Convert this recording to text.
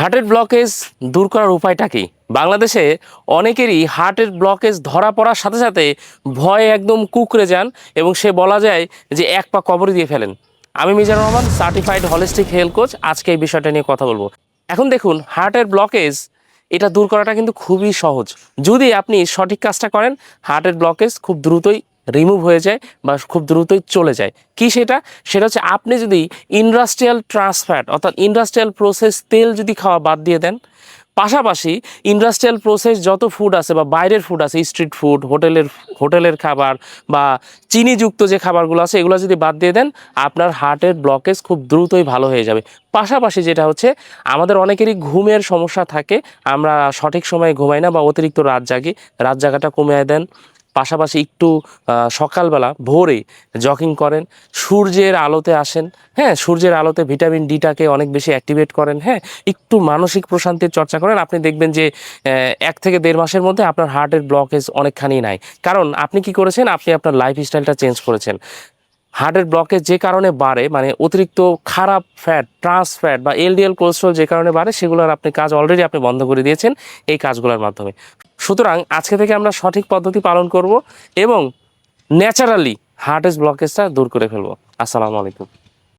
হার্টের ব্লকেজ দূর করার উপায়টা কি? বাংলাদেশে অনেকেরই হার্টের ব্লকেজ ধরা পড়ার সাথে সাথে ভয়ে একদম কুকড়ে যান এবং সে বলা যায় যে এক পা কবরে দিয়ে ফেলেন। আমি Mizanur Rahman certified holistic health coach আজকে এই বিষয়টা নিয়ে কথা বলব। এখন দেখুন, হার্টের ব্লকেজ, এটা দূর করাটা কিন্তু খুবই সহজ। যদি আপনি সঠিক কাজটা করেন, হার্টের ব্লকেজ খুব দ্রুতই রিমুভ হয়ে যায় বা খুব দ্রুতই চলে যায়। কি সেটা? সেটা হচ্ছে আপনি যদি ইন্ডাস্ট্রিয়াল ট্রান্সফ্যাট অর্থাৎ ইন্ডাস্ট্রিয়াল প্রসেস তেল যদি খাওয়া বাদ দিয়ে দেন, পাশাপাশি ইন্ডাস্ট্রিয়াল প্রসেস যত ফুড আছে বা বাইরের ফুড আছে স্ট্রিট ফুড হোটেলের হোটেলের খাবার বা চিনিযুক্ত যে খাবারগুলো আছে, এগুলো যদি বাদ দিয়ে দেন, আপনার হার্টের ব্লকেজ খুব দ্রুতই ভালো হয়ে যাবে। পাশাপাশি যেটা হচ্ছে, আমাদের অনেকেরই ঘুমের সমস্যা থাকে, আমরা সঠিক সময়ে ঘুমাই না বা অতিরিক্ত রাত জাগি, রাত জাগাটা কমিয়ে দেন। পাশাপাশি একটু সকালবেলা ভোরে জগিং করেন, সূর্যের আলোতে আসেন হ্যাঁ সূর্যের আলোতে ভিটামিন ডিটাকে অনেক বেশি অ্যাক্টিভেট করেন হ্যাঁ একটু মানসিক প্রশান্তির চর্চা করেন। আপনি দেখবেন যে এক থেকে দেড় মাসের মধ্যে আপনার হার্টের ব্লকেজ অনেকখানি নাই। কারণ আপনি কি করেছেন? আপনি আপনার লাইফ স্টাইলটা চেঞ্জ করেছেন। হার্টের ব্লকেজ যে কারণে বাড়ে মানে অতিরিক্ত খারাপ ফ্যাট ট্রান্স ফ্যাট বা এলডিএল কোলেস্ট্রল যে কারণে বাড়ে, সেগুলোর আপনি কাজ অলরেডি আপনি বন্ধ করে দিয়েছেন এই কাজগুলোর মাধ্যমে। সুতরাং আজকে থেকে আমরা সঠিক পদ্ধতি পালন করব এবং ন্যাচারালি হার্টেজ ব্লকেজটা দূর করে ফেলব। আসসালামু আলাইকুম।